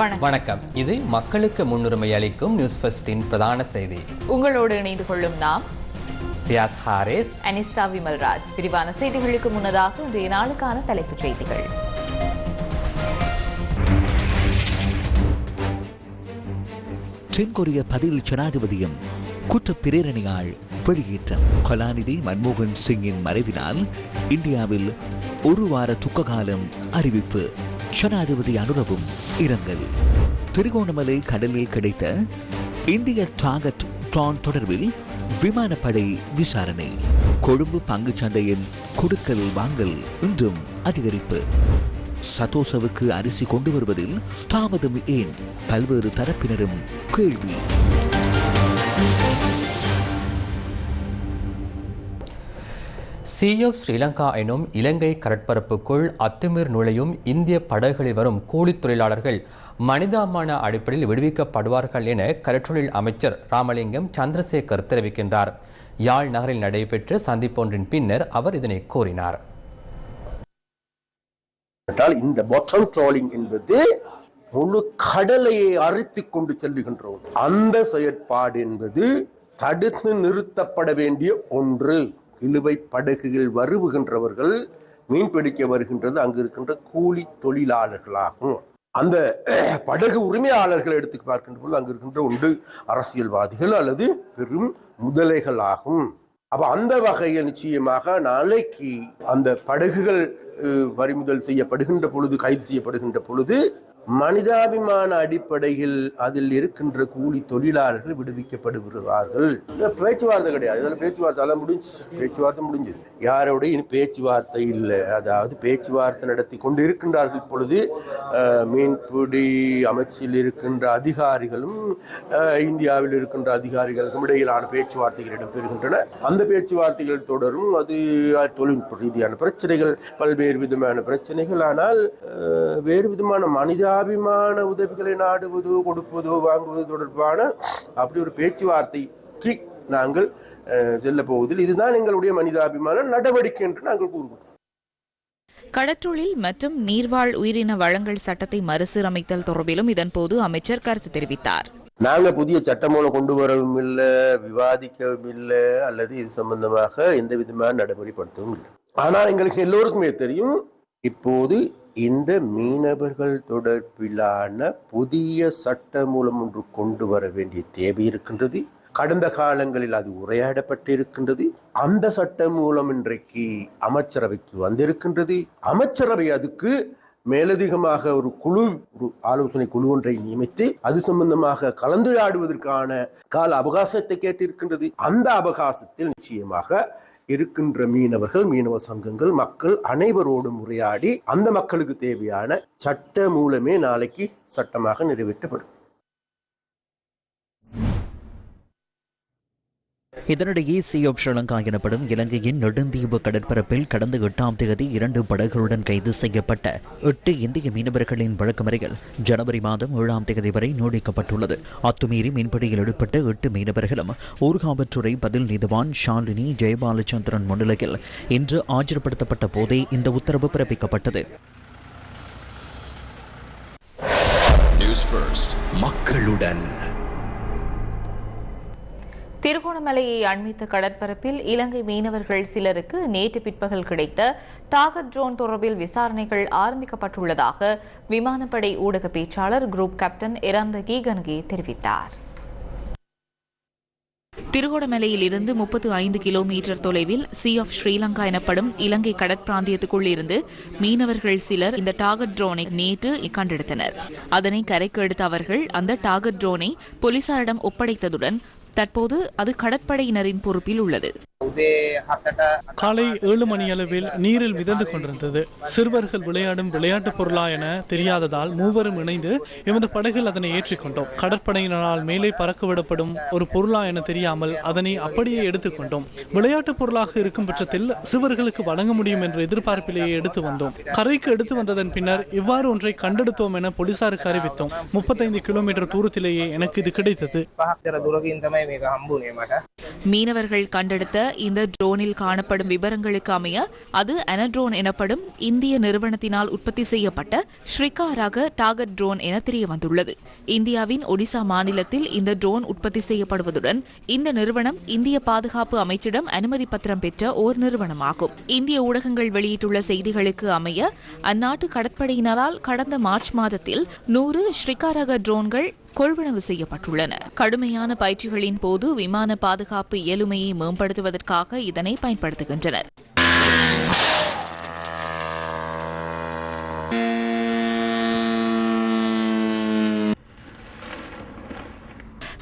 வணக்கம். இது மக்களுக்கு முன்னுரிமை அளிக்கும் நியூஸ் ஃபர்ஸ்டின் பிரதான செய்தி. உங்களோடு இணைந்து கொள்ளும் நாம் ரியாஸ் ஹாரிஸ். அனிஸ்டா விமல்ராஜ். விரிவான செய்திகளுக்கு முன்னதாக இன்றைய நாளுக்கான தலைப்புச் செய்திகள். தென்கொரிய பதில் ஜனாதிபதியும் குற்ற பிரேரணையால் வெளியேற்றம் கலாநிதி மன்மோகன் சிங்கின் மறைவினால் இந்தியாவில் ஒரு வார துக்க காலம் அறிவிப்பு ஜனாதிபதி அனுரவும் இரங்கல். திருகோணமலை கடலில் கிடைத்த இந்திய டாகட் ட்ரான் தொடர்பில் விமானப்படை விசாரணை. கொழும்பு பங்கு சந்தையின் கொடுக்கல் வாங்கல் இன்றும் அதிகரிப்பு. சதோசவுக்கு அரிசி கொண்டு வருவதில் தாமதம் ஏன்? பல்வேறு தரப்பினரும் கேள்வி. சி ஆஃப் ஸ்ரீலங்கா எனும் இலங்கை கடற்பரப்புக்குள் அத்துமீர் நுழையும் இந்திய படகுகளில் வரும் கூலித் தொழிலாளர்கள் மனிதாமான அடிப்படையில் விடுவிக்கப்படுவார்கள் என கடற்றொழில் அமைச்சர் ராமலிங்கம் சந்திரசேகர் தெரிவிக்கின்றார். யாழ் நகரில் நடைபெற்ற சந்திப்பொன்றின் பின்னர் அவர் இதனை கூறினார். என்றால் இந்த பாட்டம் ட்ராலிங் என்பது முழு கடலையை அரித்து கொண்டு செல்லுகின்றோம் அந்த செயற்பாடு என்பது தடுத்து நிறுத்தப்பட வேண்டிய ஒன்று. இழுவை படகுகள் வருவுகின்றவர்கள் மீன்பிடிக்க வருகின்றது அங்கு இருக்கின்ற கூலி தொழிலாளர்களாகும். அந்த படகு உரிமையாளர்கள் எடுத்து பார்க்கின்ற பொழுது அங்கு இருக்கின்ற ஒன்று அரசியல்வாதிகள் அல்லது பெரும் முதலைகளாகும். அப்ப அந்த வகையில் நிச்சயமாக நாளைக்கு அந்த படகுகள் வரிமுதல் பறிமுதல் செய்யப்படுகின்ற பொழுது கைது செய்யப்படுகின்ற பொழுது மனிதாபிமான அடிப்படையில் அதில் இருக்கின்ற கூலி தொழிலாளர்கள் விடுவிக்கப்படுகிறார்கள். பேச்சுவார்த்தை கிடையாது. இதில் பேச்சுவார்த்தை. எல்லாம் முடிஞ்சு. பேச்சுவார்த்தை முடிஞ்சது. யாரோட பேச்சுவார்த்தை இல்லை. அதாவது பேச்சுவார்த்தை நடத்தி கொண்டு இருக்கின்றார்கள் இப்பொழுது மீன்பிடி அமைச்சில் இருக்கின்ற அதிகாரிகளும் இந்தியாவில் இருக்கின்ற அதிகாரிகளுக்கும் இடையிலான பேச்சுவார்த்தைகள் இடம்பெறுகின்றன. அந்த பேச்சுவார்த்தைகள் தொடரும். அது தொழில்நுட்ப ரீதியான பிரச்சனைகள் பல்வேறு விதமான பிரச்சனைகள். ஆனால் வேறு விதமான மனிதாபிமான உதவிகளை நாடுவதோ கொடுப்பதோ வாங்குவது தொடர்பான அப்படி ஒரு பேச்சுவார்த்தைக்கு நாங்கள் செல்ல போவதில் இதுதான் எங்களுடைய மனிதாபிமான நடவடிக்கை என்று நாங்கள் கூறுகிறோம் கடற்றொழில் மற்றும் நீர்வாழ் உயிரின வளங்கள் சட்டத்தை மறுசீரமைத்தல் தொடர்பிலும் இதன்போது அமைச்சர் கருத்து தெரிவித்தார். நாங்க புதிய சட்டமூலம் கொண்டு வரவும் இல்லை விவாதிக்கவும் இல்லை அல்லது இது சம்பந்தமாக எந்த விதமான நடைமுறைப்படுத்தவும் இல்லை. ஆனால் எங்களுக்கு எல்லோருக்குமே தெரியும் இப்போது இந்த மீனவர்கள் தொடர்பிலான புதிய சட்ட மூலம் ஒன்று கொண்டு வர வேண்டிய தேவை இருக்கின்றது. கடந்த காலங்களில் அது உரையாடப்பட்டு இருக்கின்றது அந்த சட்ட மூலம் இன்றைக்கு அமைச்சரவைக்கு வந்திருக்கின்றது. அமைச்சரவை அதுக்கு மேலதிகமாக ஒரு குழு ஒரு ஆலோசனை குழு ஒன்றை நியமித்து அது சம்பந்தமாக கலந்துரையாடுவதற்கான கால அவகாசத்தை கேட்டிருக்கின்றது. அந்த அவகாசத்தில் நிச்சயமாக இருக்கின்ற மீனவர்கள் மீனவ சங்கங்கள் மக்கள் அனைவரோடும் உரையாடி அந்த மக்களுக்கு தேவையான சட்ட மூலமே நாளைக்கு சட்டமாக நிறைவேற்றப்படும். இதனிடையே சி ஆஃப் ஸ்ரீலங்கா எனப்படும் இலங்கையின் நெடுந்தீவு கடற்பரப்பில் கடந்த எட்டாம் தேதி இரண்டு படகுகளுடன் கைது செய்யப்பட்ட எட்டு இந்திய மீனவர்களின் வழக்குமுறைகள் ஜனவரி மாதம் ஏழாம் தேதி வரை நீடிக்கப்பட்டுள்ளது அத்துமீறி மீன்பிடியில் ஈடுபட்ட எட்டு மீனவர்களும் ஊர்காவற்றுறை பதில் நீதிவான் ஷாலினி ஜெயபாலச்சந்திரன் முன்னிலையில் இன்று ஆஜர்படுத்தப்பட்ட போதே இந்த உத்தரவு பிறப்பிக்கப்பட்டது. மக்களுடன் திருகோணமலையை அண்மித்த கடற்பரப்பில் இலங்கை மீனவர்கள் சிலருக்கு நேற்று பிற்பகல் கிடைத்த டாகட் ட்ரோன் தொடர்பில் விசாரணைகள் ஆரம்பிக்கப்பட்டுள்ளதாக விமானப்படை ஊடக பேச்சாளர் குரூப் கேப்டன் இரந்தகி கன்கே தெரிவித்தார். திருகோணமலையில் இருந்து முப்பத்து ஐந்து கிலோமீட்டர் தொலைவில் சி ஆஃப் ஸ்ரீலங்கா எனப்படும் இலங்கை கடற்பிராந்தியத்துக்குள் இருந்து மீனவர்கள் சிலர் இந்த டாகட் ட்ரோனை நேற்று கண்டெடுத்தனர். அதனை கரைக்கு எடுத்த அவர்கள் அந்த டாகட் ட்ரோனை போலீசாரிடம் ஒப்படைத்ததுடன் தற்போது அது கடற்படையினரின் பொறுப்பில் உள்ளது. காலை ஏழு மணி அளவில் நீரில் மிதந்து கொண்டிருந்தது. சிறுவர்கள் விளையாடும் விளையாட்டுப் பொருளா என தெரியாததால் மூவரும் இணைந்து எமது படகில் அதனை ஏற்றிக்கொண்டோம் கடற்படையினரால் மேலே பறக்க விடப்படும் ஒரு பொருளா என தெரியாமல் அதனை அப்படியே எடுத்துக்கொண்டோம் விளையாட்டுப் பொருளாக இருக்கும் பட்சத்தில் சிறுவர்களுக்கு வழங்க முடியும் என்ற எதிர்பார்ப்பிலேயே எடுத்து வந்தோம். கரைக்கு எடுத்து வந்ததன் பின்னர் இவ்வாறு ஒன்றை கண்டெடுத்தோம் என போலீசாருக்கு அறிவித்தோம். முப்பத்தைந்து கிலோமீட்டர் தூரத்திலேயே எனக்கு இது கிடைத்தது. மீனவர்கள் கண்டெடுத்த இந்த ட்ரோனில் காணப்படும் விவரங்களுக்கு அமைய அது அனட்ரோன் எனப்படும் இந்திய நிறுவனத்தினால் உற்பத்தி செய்யப்பட்ட ஸ்ரிகா ரக டாகட் ட்ரோன் என தெரிய வந்துள்ளது இந்தியாவின் ஒடிசா மாநிலத்தில் இந்த ட்ரோன் உற்பத்தி செய்யப்படுவதுடன் இந்த நிறுவனம் இந்திய பாதுகாப்பு அமைச்சிடம் அனுமதி பத்திரம் பெற்ற ஓர் நிறுவனமாகும். இந்திய ஊடகங்கள் வெளியிட்டுள்ள செய்திகளுக்கு அமைய அந்நாட்டு கடற்படையினரால் கடந்த மார்ச் மாதத்தில் நூறு ஸ்ரிகா ரக ட்ரோன்கள் கொள்வனவு செய்யப்பட்டுள்ளன. கடுமையான பயிற்சிகளின் போது விமான பாதுகாப்பு இயலுமையை மேம்படுத்துவதற்காக இதனை பயன்படுத்துகின்றனர்.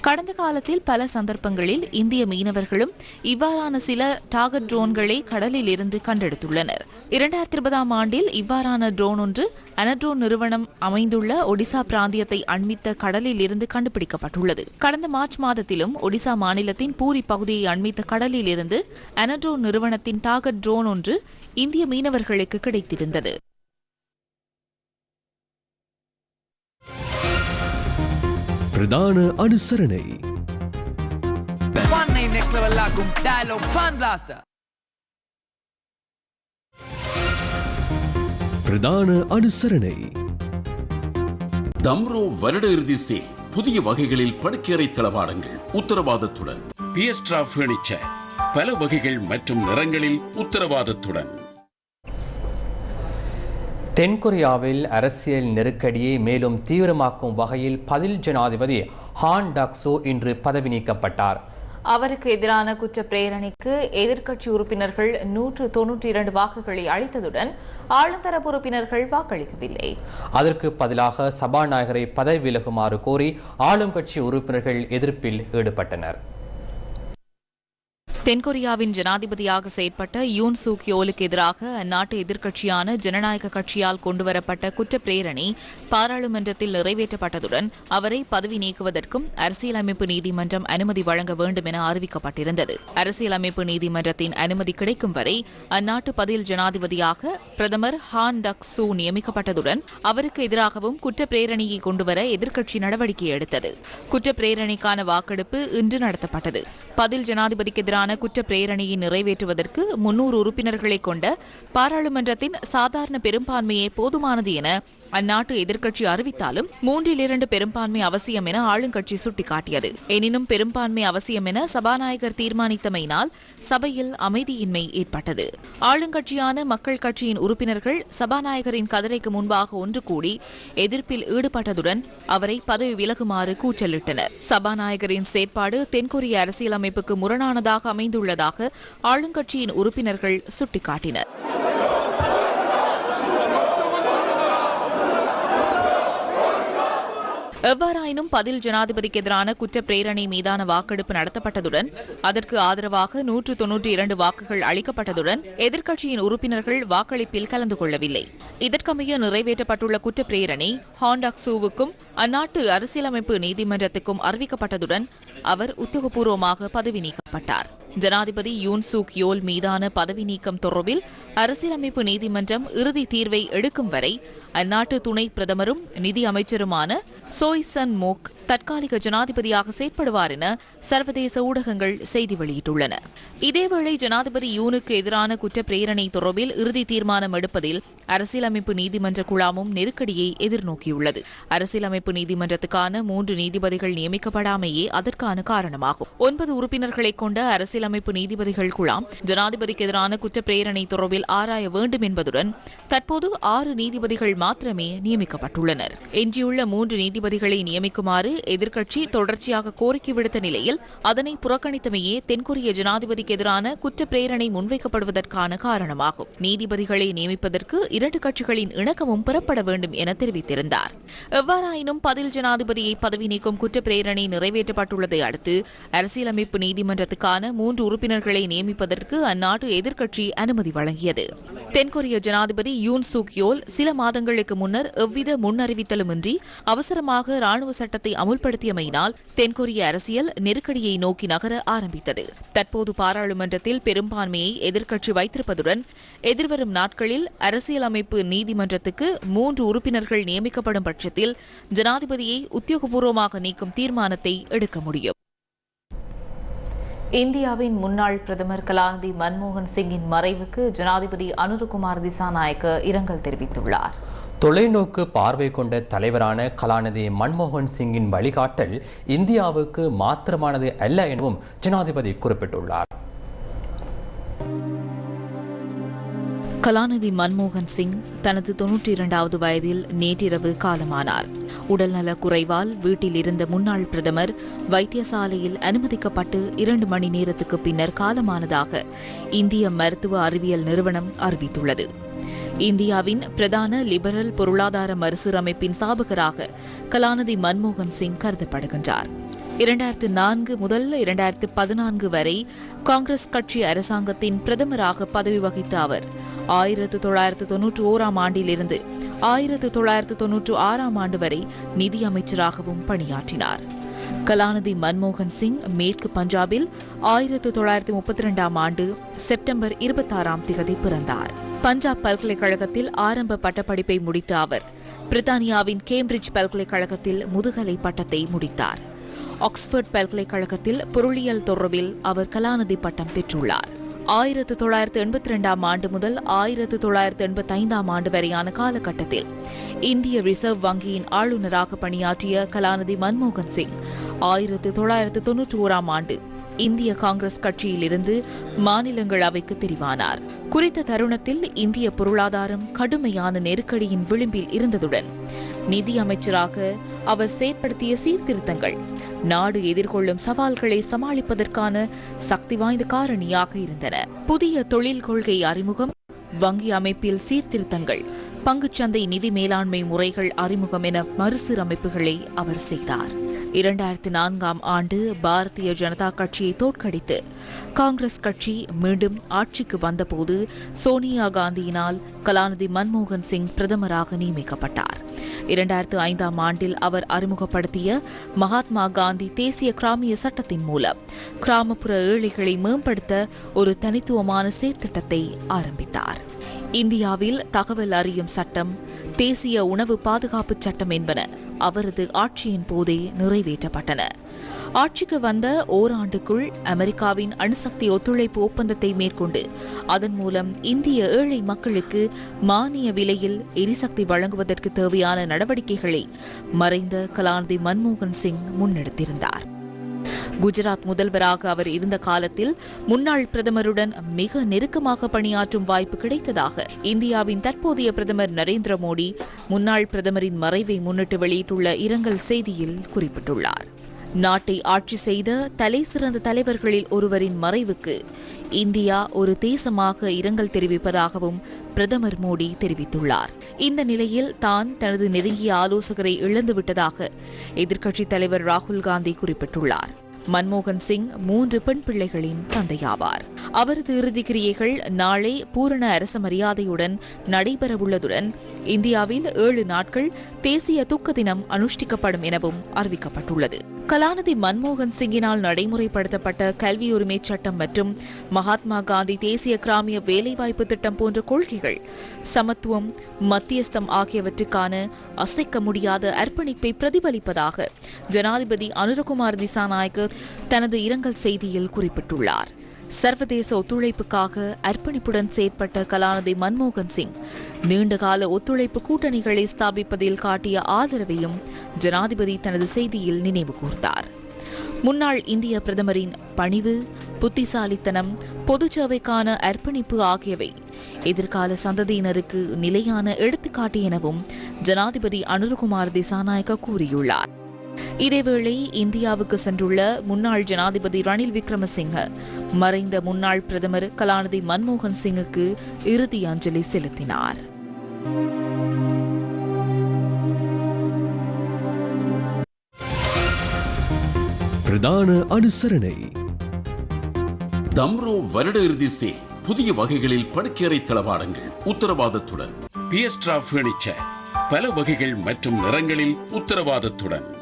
கடந்த காலத்தில் பல சந்தர்ப்பங்களில் இந்திய மீனவர்களும் இவ்வாறான சில டாகட் ட்ரோன்களை கடலில் இருந்து கண்டெடுத்துள்ளனர். இரண்டாயிரத்தி இருபதாம் ஆண்டில் இவ்வாறான ட்ரோன் ஒன்று அனட்ரோன் நிறுவனம் அமைந்துள்ள ஒடிசா பிராந்தியத்தை அண்மித்த கடலில் இருந்து கண்டுபிடிக்கப்பட்டுள்ளது. கடந்த மார்ச் மாதத்திலும் ஒடிசா மாநிலத்தின் பூரி பகுதியை அண்மித்த கடலில் இருந்து அனட்ரோன் நிறுவனத்தின் டாகட் ட்ரோன் ஒன்று இந்திய மீனவர்களுக்கு கிடைத்திருந்தது. Fun Blaster. பிரதான அனுசரணை. தம்ரோ வருட இறுதி சேல் புதிய வகைகளில் படுக்கையறை தளவாடங்கள் உத்தரவாதத்துடன். பியஸ்ட்ரா பர்னிச்சர் பல வகைகள் மற்றும் நிறங்களில் உத்தரவாதத்துடன். தென்கொரியாவில் அரசியல் நெருக்கடியை மேலும் தீவிரமாக்கும் வகையில் பதில் ஜனாதிபதி ஹான் டாக்சோ இன்று பதவி நீக்கப்பட்டார். அவருக்கு எதிரான குற்ற பிரேரணைக்கு எதிர்க்கட்சி உறுப்பினர்கள் நூற்று தொன்னூற்றி இரண்டு வாக்குகளை அளித்ததுடன் ஆளுந்தரப்பு உறுப்பினர்கள் வாக்களிக்கவில்லை. அதற்கு பதிலாக சபாநாயகரை பதவி விலகுமாறு கோரி ஆளும் கட்சி உறுப்பினர்கள் எதிர்ப்பில் ஈடுபட்டனர். தென்கொரியாவின் ஜனாதிபதியாக செயற்பட்ட யூன் சூக் யோலுக்கு எதிராக அந்நாட்டு எதிர்க்கட்சியான ஜனநாயக கட்சியால் கொண்டுவரப்பட்ட குற்றப்பிரேரணை பாராளுமன்றத்தில் நிறைவேற்றப்பட்டதுடன் அவரை பதவி நீக்குவதற்கும் அரசியலமைப்பு நீதிமன்றம் அனுமதி வழங்க வேண்டும் என அறிவிக்கப்பட்டிருந்தது. அரசியலமைப்பு நீதிமன்றத்தின் அனுமதி கிடைக்கும் வரை அந்நாட்டு பதில் ஜனாதிபதியாக பிரதமர் ஹான் டக் சூ நியமிக்கப்பட்டதுடன் அவருக்கு எதிராகவும் குற்றப்பிரேரணியை கொண்டுவர எதிர்க்கட்சி நடவடிக்கை எடுத்தது. குற்றப்பிரேரணைக்கான வாக்கெடுப்பு இன்று நடத்தப்பட்டது. பதில் ஜனாதிபதிக்கு எதிரான குற்ற பிரேரணையை நிறைவேற்றுவதற்கு முன்னூறு உறுப்பினர்களை கொண்ட பாராளுமன்றத்தின் சாதாரண பெரும்பான்மையே போதுமானது என அந்நாட்டு எதிர்க்கட்சி அறிவித்தாலும் மூன்றில் இரண்டு பெரும்பான்மை அவசியம் என ஆளுங்கட்சி சுட்டிக்காட்டியது. எனினும் பெரும்பான்மை அவசியம் என சபாநாயகர் தீர்மானித்தமையினால் சபையில் அமைதியின்மை ஏற்பட்டது. ஆளுங்கட்சியான மக்கள் கட்சியின் உறுப்பினர்கள் சபாநாயகரின் கதிரைக்கு முன்பாக ஒன்று கூடி எதிர்ப்பில் ஈடுபட்டதுடன் அவரை பதவி விலகுமாறு கூச்சலிட்டனர். சபாநாயகரின் செயற்பாடு தென்கொரிய அரசியலமைப்புக்கு முரணானதாக அமைந்துள்ளதாக ஆளுங்கட்சியின் உறுப்பினர்கள் சுட்டிக்காட்டினர். எவ்வாறாயினும் பதில் ஜனாதிபதிக்கு எதிரான குற்ற பிரேரணை மீதான வாக்கெடுப்பு நடத்தப்பட்டதுடன் அதற்கு ஆதரவாக நூற்று தொன்னூற்றி இரண்டு வாக்குகள் அளிக்கப்பட்டதுடன் எதிர்க்கட்சியின் உறுப்பினர்கள் வாக்களிப்பில் கலந்து கொள்ளவில்லை. இதற்கமைய நிறைவேற்றப்பட்டுள்ள குற்ற பிரேரணை ஹாண்டாக்சூவுக்கும் அந்நாட்டு அரசியலமைப்பு நீதிமன்றத்துக்கும் அறிவிக்கப்பட்டதுடன் அவர் உத்தியோகபூர்வமாக பதவி நீக்கப்பட்டார் ஜனாதிபதி யூன் சூக் யோல் மீதான பதவி நீக்கம் தொடர்பில் அரசியலமைப்பு நீதிமன்றம் இறுதி தீர்வை எடுக்கும் வரை அந்நாட்டு துணை பிரதமரும் நிதி அமைச்சருமான சோய் சன் மோக் தற்காலிக ஜனாதிபதியாக செயற்படுவார் என சர்வதேச ஊடகங்கள் செய்தி வெளியிட்டுள்ளன. இதேவேளை ஜனாதிபதி யூனுக்கு எதிரான குற்ற பிரேரணை தொடர்பில் இறுதி தீர்மானம் எடுப்பதில் அரசியலமைப்பு நீதிமன்ற குழாமும் நெருக்கடியை எதிர்நோக்கியுள்ளது. அரசியலமைப்பு நீதிமன்றத்துக்கான மூன்று நீதிபதிகள் நியமிக்கப்படாமையே அதற்கான காரணமாகும். ஒன்பது உறுப்பினர்களை கொண்ட அரசியலமைப்பு நீதிபதிகள் குழாம் ஜனாதிபதிக்கு எதிரான குற்றப்பிரேரணை தொடர்பில் ஆராய வேண்டும் என்பதுடன் தற்போது ஆறு நீதிபதிகள் மாத்திரமே நியமிக்கப்பட்டுள்ளனர். எஞ்சியுள்ள மூன்று நீதிபதிகளை நியமிக்குமாறு எதிர்க்கட்சி தொடர்ச்சியாக கோரிக்கை விடுத்த நிலையில் அதனை புறக்கணித்தமையே தென்கொரிய ஜனாதிபதிக்கு எதிரான குற்றப்பிரேரணை முன்வைக்கப்படுவதற்கான காரணமாகும். நீதிபதிகளை நியமிப்பதற்கு இரண்டு கட்சிகளின் இணக்கமும் பெறப்பட வேண்டும் என தெரிவித்திருந்தார். எவ்வாறாயினும் பதில் ஜனாதிபதியை பதவி நீக்கும் குற்றப்பிரேரணை நிறைவேற்றப்பட்டுள்ளதை அடுத்து அரசியலமைப்பு நீதிமன்ற நீதிமன்றத்துக்கான மூன்று உறுப்பினர்களை நியமிப்பதற்கு அந்நாட்டு எதிர்க்கட்சி அனுமதி வழங்கியது. தென்கொரிய ஜனாதிபதி யூன் சூக் யோல் சில மாதங்களுக்கு முன்னர் எவ்வித முன்னறிவித்தலுமின்றி அவசரமாக ராணுவ சட்டத்தை அமுல்படுத்தியமையினால் தென்கொரிய அரசியல் நெருக்கடியை நோக்கி நகர ஆரம்பித்தது. தற்போது பாராளுமன்றத்தில் பெரும்பான்மையை எதிர்க்கட்சி வைத்திருப்பதுடன் எதிர்வரும் நாட்களில் அரசியலமைப்பு நீதிமன்றத்துக்கு மூன்று உறுப்பினர்கள் நியமிக்கப்படும் பட்சத்தில் ஜனாதிபதியை உத்தியோகபூர்வமாக நீக்கும் தீர்மானத்தை எடுக்க முடியும். இந்தியாவின் முன்னாள் பிரதமர் கலாநிதி மன்மோகன் சிங்கின் மறைவுக்கு ஜனாதிபதி அனுருகுமார் திசாநாயக்க இரங்கல் தெரிவித்துள்ளார். தொலைநோக்கு பார்வை கொண்ட தலைவரான கலாநிதி மன்மோகன் சிங்கின் வழிகாட்டல் இந்தியாவுக்கு மாத்திரமானது அல்ல எனவும் ஜனாதிபதி குறிப்பிட்டுள்ளார். கலாநிதி மன்மோகன் சிங் தனது தொன்னூற்றி இரண்டாவது வயதில் நேற்றிரவு காலமானார். உடல்நல குறைவால் வீட்டில் இருந்த முன்னாள் பிரதமர் வைத்தியசாலையில் அனுமதிக்கப்பட்டு இரண்டு மணி நேரத்துக்கு பின்னர் காலமானதாக இந்திய மருத்துவ அறிவியல் நிறுவனம் அறிவித்துள்ளது. இந்தியாவின் பிரதான லிபரல் பொருளாதார மறுசீரமைப்பின் ஸ்தாபகராக கலாநிதி மன்மோகன் சிங் கருதப்படுகின்றார். இரண்டாயிரத்து நான்கு முதல் இரண்டாயிரத்து பதினான்கு வரை காங்கிரஸ் கட்சி அரசாங்கத்தின் பிரதமராக பதவி வகித்த அவர் ஆயிரத்து தொள்ளாயிரத்து தொன்னூற்று ஓராம் ஆண்டிலிருந்து ஆயிரத்து தொள்ளாயிரத்து தொன்னூற்று ஆறாம் ஆண்டு வரை நிதி அமைச்சராகவும் பணியாற்றினார். கலாநிதி மன்மோகன் சிங் மேற்கு பஞ்சாபில் ஆயிரத்து தொள்ளாயிரத்து முப்பத்தி இரண்டாம் ஆண்டு செப்டம்பர் இருபத்தாறாம் திகதி பிறந்தார். பஞ்சாப் பல்கலைக்கழகத்தில் ஆரம்ப பட்டப்படிப்பை முடித்த அவர் பிரித்தானியாவின் கேம்பிரிட்ஜ் பல்கலைக்கழகத்தில் முதுகலை பட்டத்தை முடித்தார். ஆக்ஸ்போர்ட் பல்கலைக்கழகத்தில் பொருளியல் தொடர்பில் அவர் கலாநிதி பட்டம் பெற்றுள்ளார். ஆயிரத்து தொள்ளாயிரத்து எண்பத்தி ரெண்டாம் ஆண்டு முதல் ஆயிரத்து தொள்ளாயிரத்து எண்பத்தி ஐந்தாம் ஆண்டு வரையான காலகட்டத்தில் இந்திய ரிசர்வ் வங்கியின் ஆளுநராக பணியாற்றிய கலாநிதி மன்மோகன் சிங் ஆயிரத்து தொள்ளாயிரத்து தொன்னூற்றி ஓராம் ஆண்டு இந்திய காங்கிரஸ் கட்சியிலிருந்து மாநிலங்களவைக்கு தெரிவானார். குறித்த தருணத்தில் இந்திய பொருளாதாரம் கடுமையான நெருக்கடியின் விளிம்பில் இருந்ததுடன் நிதி அமைச்சராக அவர் செயற்படுத்திய சீர்திருத்தங்கள் நாடு எதிர்கொள்ளும் சவால்களை சமாளிப்பதற்கான சக்தி வாய்ந்த காரணியாக இருந்தன. புதிய தொழில் கொள்கை அறிமுகம் வங்கி அமைப்பில் சீர்திருத்தங்கள் பங்குச்சந்தை நிதி மேலாண்மை முறைகள் அறிமுகம் என மறுசீரமைப்புகளை அவர் செய்தார். இரண்டாயிரத்தி நான்காம் ஆண்டு பாரதிய ஜனதா கட்சியை தோற்கடித்து காங்கிரஸ் கட்சி மீண்டும் ஆட்சிக்கு வந்தபோது சோனியா காந்தியினால் கலாநிதி மன்மோகன் சிங் பிரதமராக நியமிக்கப்பட்டார். இரண்டாயிரத்து ஐந்தாம் ஆண்டில் அவர் அறிமுகப்படுத்திய மகாத்மா காந்தி தேசிய கிராமிய சட்டத்தின் மூலம் கிராமப்புற ஏழைகளை மேம்படுத்த ஒரு தனித்துவமான சீர்திட்டத்தை ஆரம்பித்தார். இந்தியாவில் தகவல் அறியும் சட்டம் தேசிய உணவு பாதுகாப்பு சட்டம் என்பன அவரது ஆட்சியின் போதே நிறைவேற்றப்பட்டன. ஆட்சிக்கு வந்த ஓராண்டுக்குள் அமெரிக்காவின் அணுசக்தி ஒத்துழைப்பு ஒப்பந்தத்தை மேற்கொண்டு அதன் மூலம் இந்திய ஏழை மக்களுக்கு மானிய விலையில் எரிசக்தி வழங்குவதற்கு தேவையான நடவடிக்கைகளை மறைந்த கலாநிதி மன்மோகன் சிங் முன்னெடுத்திருந்தார். குஜராத் முதல்வராக அவர் இருந்த காலத்தில் முன்னாள் பிரதமருடன் மிக நெருக்கமாக பணியாற்றும் வாய்ப்பு கிடைத்ததாக இந்தியாவின் தற்போதைய பிரதமர் நரேந்திர மோடி முன்னாள் பிரதமரின் மறைவை முன்னிட்டு வெளியிட்டுள்ள இரங்கல் செய்தியில் குறிப்பிட்டுள்ளார். நாட்டை ஆட்சி செய்த தலை சிறந்த தலைவர்களில் ஒருவரின் மறைவுக்கு இந்தியா ஒரு தேசமாக இரங்கல் தெரிவிப்பதாகவும் பிரதமர் மோடி தெரிவித்துள்ளார். இந்த நிலையில் தான் தனது நெருங்கிய ஆலோசகரை இழந்துவிட்டதாக எதிர்க்கட்சித் தலைவர் ராகுல் காந்தி குறிப்பிட்டுள்ளார். மன்மோகன் சிங் மூன்று பெண் பிள்ளைகளின் தந்தையாவார். அவரது இறுதிக்கிரியைகள் நாளை பூரண அரச மரியாதையுடன் நடைபெறவுள்ளதுடன் இந்தியாவில் ஏழு நாட்கள் தேசிய துக்க தினம் அனுஷ்டிக்கப்படும் எனவும் அறிவிக்கப்பட்டுள்ளது. கலாநிதி மன்மோகன் சிங்கினால் நடைமுறைப்படுத்தப்பட்ட கல்வி உரிமை சட்டம் மற்றும் மகாத்மா காந்தி தேசிய கிராமிய வேலைவாய்ப்பு திட்டம் போன்ற கொள்கைகள் சமத்துவம் மத்தியஸ்தம் ஆகியவற்றுக்கான அசைக்க முடியாத அர்ப்பணிப்பை பிரதிபலிப்பதாக ஜனாதிபதி அனுரகுமார் திசாநாயக்க தனது இரங்கல் செய்தியில் குறிப்பிட்டுள்ளார். சர்வதேச ஒத்துழைப்புக்காக அர்ப்பணிப்புடன் செயற்பட்ட கலாநிதி மன்மோகன் சிங் நீண்டகால ஒத்துழைப்பு கூட்டணிகளை ஸ்தாபிப்பதில் காட்டிய ஆதரவையும் ஜனாதிபதி தனது செய்தியில் நினைவு கூர்ந்தார். முன்னாள் இந்திய பிரதமரின் பணிவு புத்திசாலித்தனம் பொதுச்சேவைக்கான அர்ப்பணிப்பு ஆகியவை எதிர்கால சந்ததியினருக்கு நிலையான எடுத்துக்காட்டு எனவும் ஜனாதிபதி அனுருகுமார் திசாநாயக்க கூறியுள்ளார். இதேவேளை இந்தியாவுக்கு சென்றுள்ள முன்னாள் ஜனாதிபதி ரணில் விக்ரமசிங்க மறைந்த முன்னாள் பிரதமர் கலாநிதி மன்மோகன் சிங்குக்கு இறுதி அஞ்சலி செலுத்தினார். பிரதான அனுசரணை. தம்ரோ வருட இறுதி சேல் புதிய வகைகளில் படுக்கையறை தளவாடங்கள் உத்தரவாதத்துடன். பியஸ்ட்ரா பர்னிச்சர் பல வகைகள் மற்றும் நிறங்களில் உத்தரவாதத்துடன்.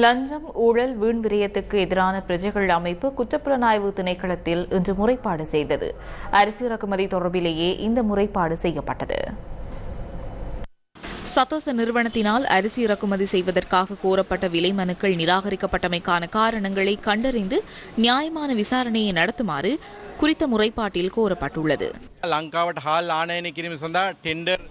லஞ்சம் ஊழல் வீண் விரயத்துக்கு எதிரான பிரஜைகள் அமைப்பு குற்றப்புலனாய்வு திணைக்களத்தில் இன்று முறைப்பாடு செய்தது. அரிசி இறக்குமதி தொடர்பிலேயே இந்த முறைப்பாடு செய்யப்பட்டது. சத்தோச நிறுவனத்தினால் அரிசி இறக்குமதி செய்வதற்காக கோரப்பட்ட விலை மனுக்கள் நிராகரிக்கப்பட்டமைக்கான காரணங்களை கண்டறிந்து நியாயமான விசாரணையை நடத்துமாறு குறித்த முறைப்பாட்டில் கோரப்பட்டுள்ளது. லங்காவட் ஹால்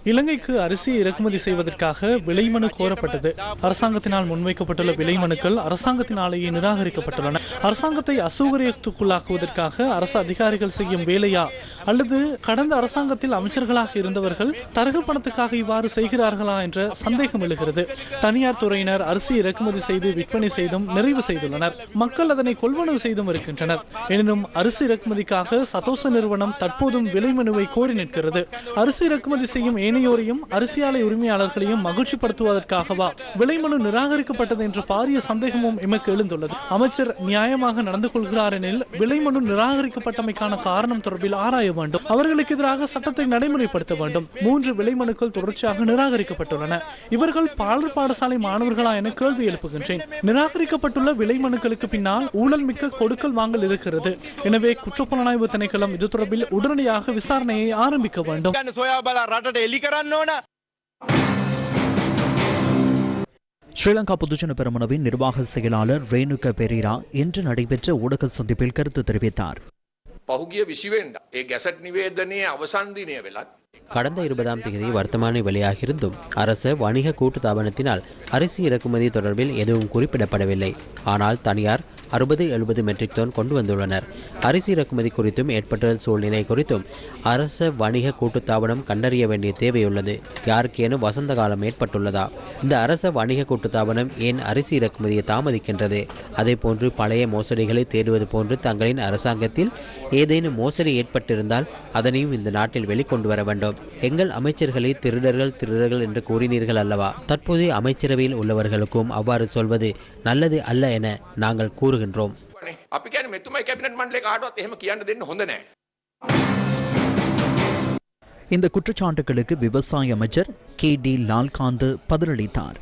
இலங்கைக்கு அரிசி இறக்குமதி செய்வதற்காக விலை மனு கோரப்பட்டது. அரசாங்கத்தினால் முன்வைக்கப்பட்டுள்ள விலை மனுக்கள் அரசாங்கத்தினாலேயே நிராகரிக்கப்பட்டுள்ளன. அரசாங்கத்தை அசௌகரியத்துக்குள்ளாக்குவதற்காக அரசு அதிகாரிகள் செய்யும் வேலையா? அல்லது கடந்த அரசாங்கத்தில் அமைச்சர்களாக இருந்தவர்கள் தரகு பணத்துக்காக இவ்வாறு செய்கிறார்களா என்ற சந்தேகம் எழுகிறது. தனியார் துறையினர் அரிசி இறக்குமதி செய்து விற்பனை செய்தும் நிறைவு செய்துள்ளனர். மக்கள் அதனை கொள்வனவு செய்தும் இருக்கின்றனர் எனினும் அரிசி இறக்குமதிக்காக சதோச நிறுவனம் தற்போதும் விலை மனுவை கோரி நிற்கிறது. அரிசி இறக்குமதி செய்யும் ஏனையோரையும் அரிசி ஆலை உரிமையாளர்களையும் மகிழ்ச்சிப்படுத்துவதற்காகவா? விலை மனு நிராகரிக்கப்பட்டது என்ற பாரிய சந்தேகமும் எமக்கு எழுந்துள்ளது. அமைச்சர் நியாயமாக நடந்து கொள்கிறார் எனில் விலை மனு நிராகரிக்கப்பட்டமைக்கான காரணம் தொடர்பில் ஆராய வேண்டும். அவர்களுக்கு எதிராக சட்டத்தை நடைமுறைப்படுத்த வேண்டும். மூன்று விலை மனுக்கள் தொடர்ச்சியாக நிராகரிக்கப்பட்டுள்ளன. இவர்கள் பாலர் பாடசாலை மாணவர்களா என கேள்வி எழுப்புகின்றேன். நிராகரிக்கப்பட்டுள்ள விலை மனுக்களுக்கு பின்னால் ஊழல் மிக்க கொடுக்கல் வாங்கல் இருக்கிறது. எனவே குற்றப்புலனாய்வு திணைக்களம் இது தொடர்பில் உடனடியாக விசாரணை விசாரணையை ஆரம்பிக்க வேண்டும். ஸ்ரீலங்கா பொதுஜன பெருமனவின் நிர்வாக செயலாளர் ரேணுக பெரீரா இன்று நடைபெற்ற ஊடக சந்திப்பில் கருத்து தெரிவித்தார். கடந்த இருபதாம் தேதி வர்த்தமானி வெளியாகியிருந்தும் அரசு வணிக கூட்டு தாபனத்தினால் அரிசி இறக்குமதி தொடர்பில் எதுவும் குறிப்பிடப்படவில்லை. ஆனால் தனியார் அறுபது எழுபது மெட்ரிக் டன் கொண்டு வந்துள்ளனர். அரிசி இறக்குமதி குறித்தும் ஏற்பட்ட சூழ்நிலை குறித்தும் அரச வணிக கூட்டுத்தாபனம் கண்டறிய வேண்டிய தேவையுள்ளது. யாருக்கேனும் வசந்த காலம் ஏற்பட்டுள்ளதா? இந்த அரச வணிக கூட்டுத்தாபனம் ஏன் அரிசி இறக்குமதியை தாமதிக்கின்றது? அதே போன்று பழைய மோசடிகளை தேடுவது போன்று தங்களின் அரசாங்கத்தில் ஏதேனும் மோசடி ஏற்பட்டிருந்தால் அதனையும் இந்த நாட்டில் வெளிக்கொண்டு வர வேண்டும். எங்கள் அமைச்சர்களை திருடர்கள் திருடர்கள் என்று கூறினீர்கள் அல்லவா? தற்போதைய அமைச்சரவையில் உள்ளவர்களுக்கும் அவ்வாறு சொல்வது நல்லது அல்ல என நாங்கள் கூறுகிறோம். கூறுகின்றோம் අපි ගැන මෙතුමයි කැබිනට මණ්ඩලේ කාටවත් එහෙම කියන්න දෙන්න හොඳ නෑ இந்த குற்றச்சாட்டுகளுக்கு விவசாய அமைச்சர் கே டி லால்காந்த் பதிலளித்தார்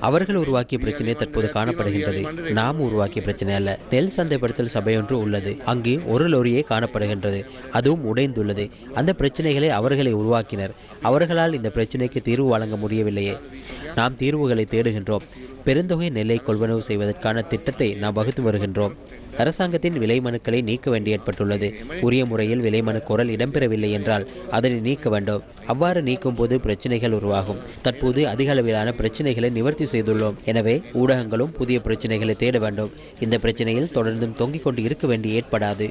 அவர்கள் உருவாக்கிய பிரச்சனை தற்போது காணப்படுகின்றது. நாம் உருவாக்கிய பிரச்சனை அல்ல. நெல் சந்தைப்படுத்தல் சபையொன்று உள்ளது. அங்கு ஒரு லோரியே காணப்படுகின்றது. அதுவும் உடைந்துள்ளது. அந்த பிரச்சனைகளை அவர்களை உருவாக்கினர். அவர்களால் இந்த பிரச்சனைக்கு தீர்வு வழங்க முடியவில்லையே. நாம் தீர்வுகளை தேடுகின்றோம். பெருந்தொகை நெல்லை கொள்வனவு செய்வதற்கான திட்டத்தை நாம் வகுத்து வருகின்றோம். அரசாங்கத்தின் விலை மனுக்களை நீக்க வேண்டி ஏற்பட்டுள்ளது. உரிய முறையில் விலை மனு கோரல் இடம்பெறவில்லை என்றால் அதனை நீக்க வேண்டும். அவ்வாறு நீக்கும் போது பிரச்சனைகள் உருவாகும். தற்போது அதிக அளவிலான பிரச்சனைகளை நிவர்த்தி செய்துள்ளோம். எனவே ஊடகங்களும் புதிய பிரச்சனைகளை தேட வேண்டும். இந்த பிரச்சனையில் தொடர்ந்தும் தொங்கிக் கொண்டு இருக்க வேண்டி ஏற்படாது.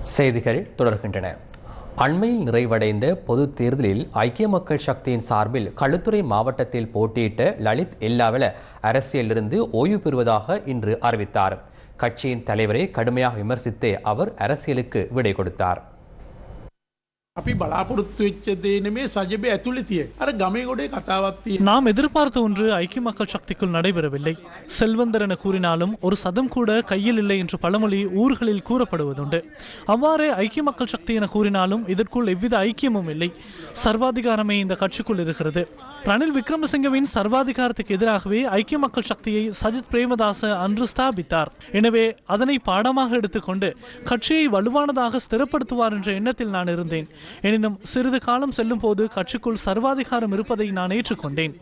செய்திகள் தொடர்கின்றன. அண்மையில் நிறைவடைந்த பொது தேர்தலில் ஐக்கிய மக்கள் சக்தியின் சார்பில் களுத்துறை மாவட்டத்தில் போட்டியிட்ட லலித் எல்லாவல அரசியலிருந்து ஓய்வு பெறுவதாக இன்று அறிவித்தார். கட்சியின் தலைவரை கடுமையாக விமர்சித்தே அவர் அரசியலுக்கு விடை கொடுத்தார். අපි බලාපොරොත්තු වෙච්ච දේ නෙමේ සජබේ ඇතුළේ තියෙන. අර ගමේ ගොඩේ කතාවක් තියෙන. நாம் எதிர்பார்த்த ஒன்று ஐக்கிய மக்கள் சக்திக்குள் நடைபெறவில்லை செல்வந்தர் என கூறினாலும் ஒரு சதம் கூட கையில் இல்லை என்று பழமொழி ஊர்களில் கூறப்படுவதுண்டு அவ்வாறே ஐக்கிய மக்கள் சக்தி என கூறினாலும் இதற்குள் எவ்வித ஐக்கியமும் இல்லை சர்வாதிகாரமே இந்த கட்சிக்குள் இருக்கிறது ரணில் விக்ரமசிங்கவின் சர்வாதிகாரத்துக்கு எதிராகவே ஐக்கிய மக்கள் சக்தியை சஜித் பிரேமதாச அன்று ஸ்தாபித்தார் எனவே அதனை பாடமாக எடுத்துக்கொண்டு கட்சியை வலுவானதாக ஸ்திரப்படுத்துவார் என்ற எண்ணத்தில் நான் இருந்தேன் எனினும் சிறிது காலம் செல்லும் போது கட்சிக்குள் சர்வாதிகாரம் இருப்பதை நான் ஏற்றுக்கொண்டேன்.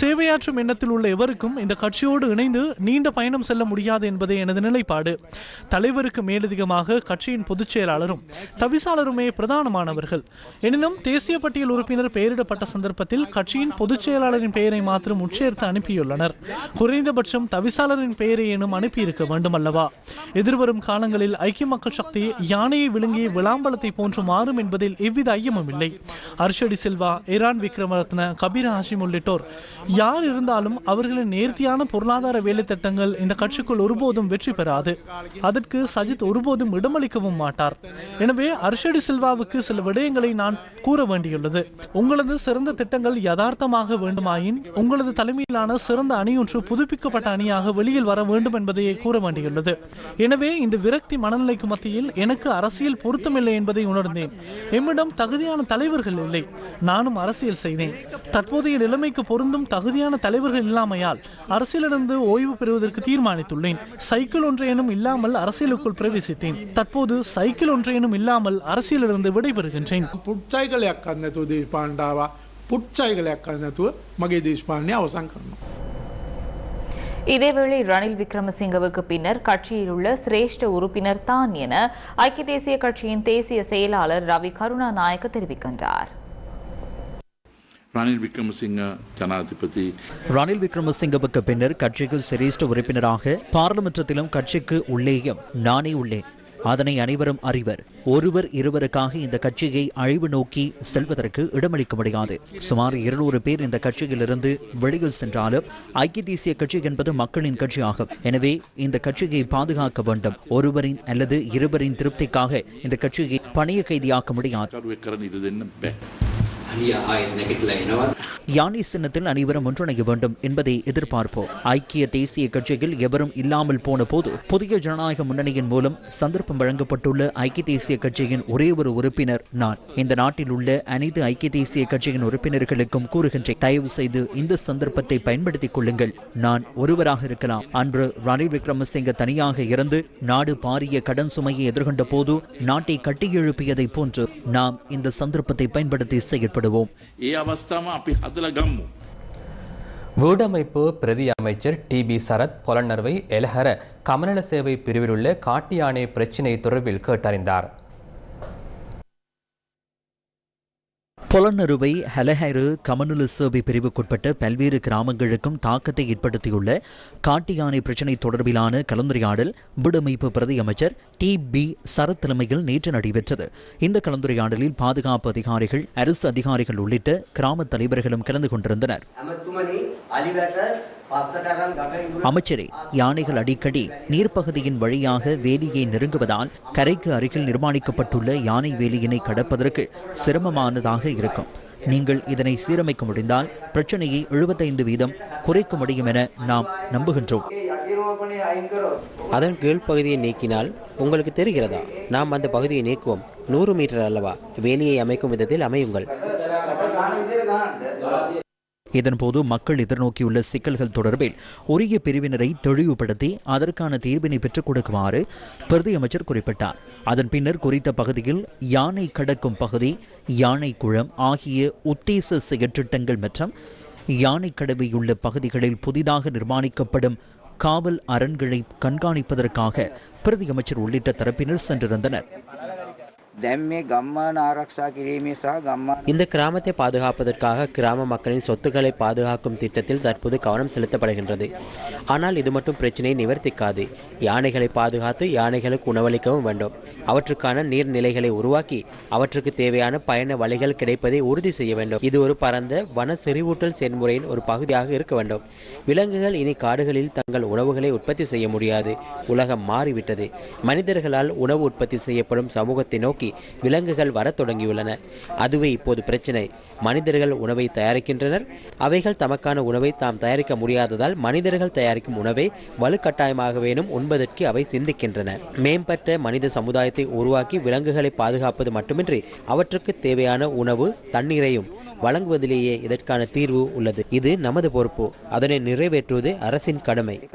சேவையாற்றும் எண்ணத்தில் உள்ள எவருக்கும் இந்த கட்சியோடு இணைந்து நீண்ட பயணம் செல்ல முடியாது என்பதே எனது நிலைப்பாடு. தலைவருக்கு மேலதிகமாக கட்சியின் பொதுச் செயலாளரும் தவிசாளருமே பிரதானமானவர்கள். எனினும் தேசிய பட்டியல் உறுப்பினர் பெயரிடப்பட்ட சந்தர்ப்பத்தில் கட்சியின் பொதுச் செயலாளரின் பெயரை மாத்திரம் உட்சேர்த்து அனுப்பியுள்ளனர். குறைந்தபட்சம் தவிசாளரின் பெயரை எனும் அனுப்பியிருக்க வேண்டும் அல்லவா எதிர்வரும் காலங்களில் ஐக்கிய மக்கள் சக்தி யானையை விழுங்கிய விளாம்பலத்தை போன்று மாறும் என்பதில் எவ்வித ஐயமும் இல்லை. அர்ஷடி சில்வா இரான் விக்ரமரத்ன கபீர் ஹாஷிம் உள்ளிட்டோர். யார் இருந்தாலும் அவர்களின் நேர்த்தியான பொருளாதார வேலை திட்டங்கள் இந்த கட்சிக்குள் ஒருபோதும் வெற்றி பெறாது. அதற்கு சஜித் ஒருபோதும் இடமளிக்கவும் மாட்டார். எனவே அர்ஷடி சில்வாவுக்கு சில விடயங்களை நான் கூற வேண்டியுள்ளது. உங்களது சிறந்த திட்டங்கள் யதார்த்தமாக வேண்டுமாயின் உங்களது தலைமையிலான சிறந்த அணியொன்று புதுப்பிக்கப்பட்ட அணியாக வெளியில் வர வேண்டும் என்பதையே கூற வேண்டியுள்ளது. எனவே இந்த விரக்தி மனநிலைக்கு மத்தியில் எனக்கு அரசியல் பொருத்தமில்லை என்பதை உணர்ந்தேன். எம். நம்மிடம் தகுதியான தலைவர்கள் இல்லை. நானும் அரசியல் செய்தேன். தற்போதைய நிலைமைக்கு பொருந்தும் தகுதியான தலைவர்கள் இல்லாமையால் அரசியலிருந்து ஓய்வு பெறுவதற்கு தீர்மானித்துள்ளேன். சைக்கிள் ஒன்றையனும் இல்லாமல் அரசியலுக்குள் பிரவேசித்தேன். தற்போது சைக்கிள் ஒன்றையனும் இல்லாமல் அரசியலிருந்து விடைபெறுகின்றேன். புட்சாய்களை அக்காந்த தொகுதி பாண்டாவா புட்சாய்களை அக்காந்த மகே தேஷ்பாண்டே அவசான் இதேவேளை ரணில் விக்ரமசிங்கவுக்கு பின்னர் கட்சியில் உள்ள சிரேஷ்ட உறுப்பினர் தான் என ஐக்கிய தேசிய கட்சியின் தேசிய செயலாளர் ரவி கருணாநாயக்க தெரிவிக்கின்றார். ரணில் விக்ரமசிங்க ஜனாதிபதி. ரணில் விக்ரமசிங்கவுக்கு பின்னர் கட்சிக்கு சிரேஷ்ட உறுப்பினராக பாராளுமன்றத்திலும் கட்சிக்கு உள்ளேயும் நானே உள்ளேன். அதனை அனைவரும் அறிவர். ஒருவர் இருவருக்காக இந்த கட்சியை அழிவு நோக்கி செல்வதற்கு இடமளிக்க முடியாது. சுமார் இருநூறு பேர் இந்த கட்சியிலிருந்து வெளியில் சென்றாலும் ஐக்கிய தேசிய கட்சி என்பது மக்களின் கட்சியாகும். எனவே இந்த கட்சியை பாதுகாக்க வேண்டும். ஒருவரின் அல்லது இருவரின் திருப்திக்காக இந்த கட்சியை பணிய கைதியாக்க முடியாது. யானை சின்னத்தில் அனைவரும் ஒன்றிணைய வேண்டும் என்பதை எதிர்பார்ப்போம். ஐக்கிய தேசிய கட்சியில் எவரும் இல்லாமல் போன போது புதிய ஜனநாயக முன்னணியின் மூலம் சந்தர்ப்பம் வழங்கப்பட்டுள்ள ஐக்கிய தேசிய கட்சியின் ஒரே ஒரு உறுப்பினர் நான். இந்த நாட்டில் உள்ள அனைத்து ஐக்கிய தேசிய கட்சியின் உறுப்பினர்களுக்கும் கூறுகின்றேன். தயவு செய்து இந்த சந்தர்ப்பத்தை பயன்படுத்திக் கொள்ளுங்கள். நான் ஒருவராக இருக்கலாம். அன்று ரணில் விக்ரமசிங்க தனியாக இருந்து நாடு பாரிய கடன் சுமையை எதிர்கொண்ட போது நாட்டை கட்டியெழுப்பியதை போன்று நாம் இந்த சந்தர்ப்பத்தை பயன்படுத்தி செயற்படும் காணப்படுவோம். வீடமைப்பு பிரதி அமைச்சர் டி பி சரத் பொலன்னர்வை எலஹர கமநல சேவை பிரிவிலுள்ள காட்டியானை பிரச்சினை தொடர்பில் கேட்டறிந்தார் புலனறுவை ஹலஹரு கமநல சேவை பிரிவுக்குட்பட்ட பல்வேறு கிராமங்களுக்கும் தாக்கத்தை ஏற்படுத்தியுள்ள காட்டு யானை பிரச்சினை தொடர்பிலான கலந்துரையாடல் வீடமைப்பு பிரதி அமைச்சர் டி. பி. சரத் தலைமையில் நேற்று நடைபெற்றது. இந்த கலந்துரையாடலில் பாதுகாப்பு அதிகாரிகள் அரசு அதிகாரிகள் உள்ளிட்ட கிராம தலைவர்களும் கலந்து கொண்டிருந்தனர். அமைச்சரே யானைகள் அடிக்கடி நீர்ப்பகுதியின் வழியாக வேலியை நெருங்குவதால் கரைக்கு அருகில் நிர்மாணிக்கப்பட்டுள்ள யானை வேலியினை கடப்பதற்கு சிரமமானதாக இருக்கும். நீங்கள் இதனை சீரமைக்க முடிந்தால் பிரச்சனையை எழுபத்தைந்து வீதம் குறைக்க முடியும் என நாம் நம்புகின்றோம். அதன் கீழ் பகுதியை நீக்கினால் உங்களுக்கு தெரிகிறதா? நாம் அந்த பகுதியை நீக்குவோம். நூறு மீட்டர் அல்லவா? வேலியை அமைக்கும் விதத்தில் அமையுங்கள். இதன்போது மக்கள் எதிர்நோக்கியுள்ள சிக்கல்கள் தொடர்பில் உரிய பிரிவினரை தெளிவுபடுத்தி அதற்கான தீர்வினை பெற்றுக் கொடுக்குமாறு பிரதி அமைச்சர் குறிப்பிட்டார். அதன் பின்னர் குறித்த பகுதியில் யானை கடக்கும் பகுதி யானை குளம் ஆகிய உத்தேச செயற்றிட்டங்கள் மற்றும் யானை கடவையுள்ள பகுதிகளில் புதிதாக நிர்மாணிக்கப்படும் காவல் அரண்களை கண்காணிப்பதற்காக பிரதி அமைச்சர் உள்ளிட்ட தரப்பினர் சென்றிருந்தனர். இந்த கிராமத்தை பாதுகாப்பதற்காக கிராம மக்களின் சொத்துக்களை பாதுகாக்கும் திட்டத்தில் தற்போது கவனம் செலுத்தப்படுகின்றது. ஆனால் இது மட்டும் பிரச்சனையை நிவர்த்திக்காது. யானைகளை பாதுகாத்து யானைகளுக்கு உணவளிக்கவும் வேண்டும். அவற்றுக்கான நீர்நிலைகளை உருவாக்கி அவற்றுக்கு தேவையான பயண வழிகள் கிடைப்பதை உறுதி செய்ய வேண்டும். இது ஒரு பரந்த வன செறிவூட்டல் செயல்முறையின் ஒரு பகுதியாக இருக்க வேண்டும். விலங்குகள் இனி காடுகளில் தங்கள் உணவுகளை உற்பத்தி செய்ய முடியாது. உலகம் மாறிவிட்டது. மனிதர்களால் உணவு உற்பத்தி செய்யப்படும் சமூகத்தை நோக்கி விலங்குகள் வரத் தொடங்கியுள்ளன. அதுவே இப்போது பிரச்சனை. மனிதர்கள் உணவை தயாரிக்கின்றனர். அவைகள் தமக்கான உணவை தாம் தயாரிக்க முடியாததால் மனிதர்கள் தயாரிக்கும் உணவை வலுக்கட்டாயமாக வேணும் உண்பதற்கு அவை சிந்திக்கின்றன. மேம்பட்ட மனித சமுதாயத்தை உருவாக்கி விலங்குகளை பாதுகாப்பது மட்டுமின்றி அவற்றுக்கு தேவையான உணவு தண்ணீரையும் வழங்குவதிலேயே இதற்கான தீர்வு உள்ளது. இது நமது பொறுப்பு. அதனை நிறைவேற்றுவது அரசின் கடமை.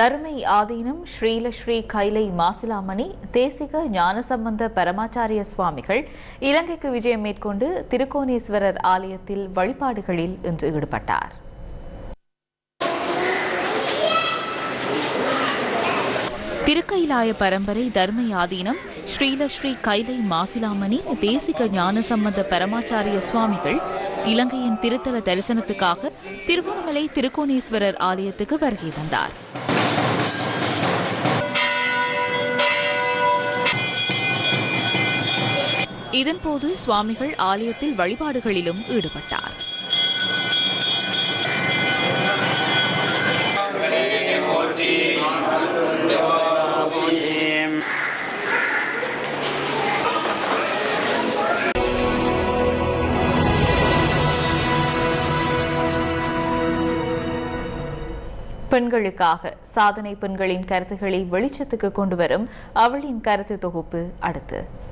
தருமை ஆதீனம் ஸ்ரீலஸ்ரீ கைலை மாசிலாமணி தேசிக ஞானசம்பந்த பரமாச்சாரிய சுவாமிகள் இலங்கைக்கு விஜயம் மேற்கொண்டு திருக்கோணேஸ்வரர் ஆலயத்தில் வழிபாடுகளில் இன்று ஈடுபட்டார். திருக்கைலாய பரம்பரை தர்ம ஆதீனம் ஸ்ரீலஸ்ரீ கைலை மாசிலாமணி தேசிக ஞானசம்பந்த பரமாச்சாரிய சுவாமிகள் இலங்கையின் திருத்தல தரிசனத்துக்காக திருவண்ணாமலை திருக்கோணேஸ்வரர் ஆலயத்துக்கு வருகை தந்தார். இதன்போது சுவாமிகள் ஆலயத்தில் வழிபாடுகளிலும் ஈடுபட்டார். பெண்களுக்காக சாதனை பெண்களின் கருத்துக்களை வெளிச்சத்துக்கு கொண்டு வரும் அவளின் கருத்து தொகுப்பு அடுத்து.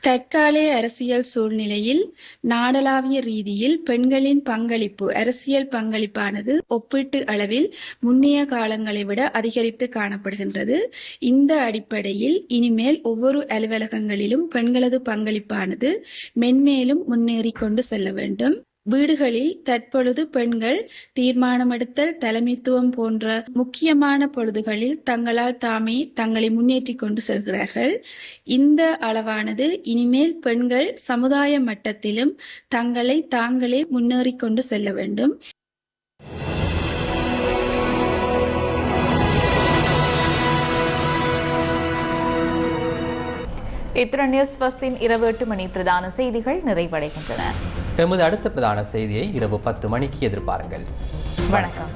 தற்காலிக அரசியல் சூழ்நிலையில் நாடளாவிய ரீதியில் பெண்களின் பங்களிப்பு அரசியல் பங்களிப்பானது ஒப்பீட்டு அளவில் முன்னைய காலங்களை விட அதிகரித்து காணப்படுகின்றது. இந்த அடிப்படையில் இனிமேல் ஒவ்வொரு அலுவலகங்களிலும் பெண்களது பங்களிப்பானது மென்மேலும் முன்னேறிக் கொண்டு செல்ல வேண்டும். வீடுகளில் தற்பொழுது பெண்கள் தீர்மானமெடுத்தல் தலைமைத்துவம் போன்ற முக்கியமான பொழுதுகளில் தங்களால் தாமே தங்களை முன்னேற்றி கொண்டு செல்கிறார்கள். இந்த அளவானது இனிமேல் பெண்கள் சமுதாய மட்டத்திலும் தங்களை தாங்களே முன்னேறி கொண்டு செல்ல வேண்டும். இத்துடன் நியூஸ் ஃபர்ஸ்டின் இரவு எட்டு மணி பிரதான செய்திகள் நிறைவடைகின்றன. எமது அடுத்த பிரதான செய்தியை இரவு பத்து மணிக்கு எதிர்பாருங்கள். வணக்கம்.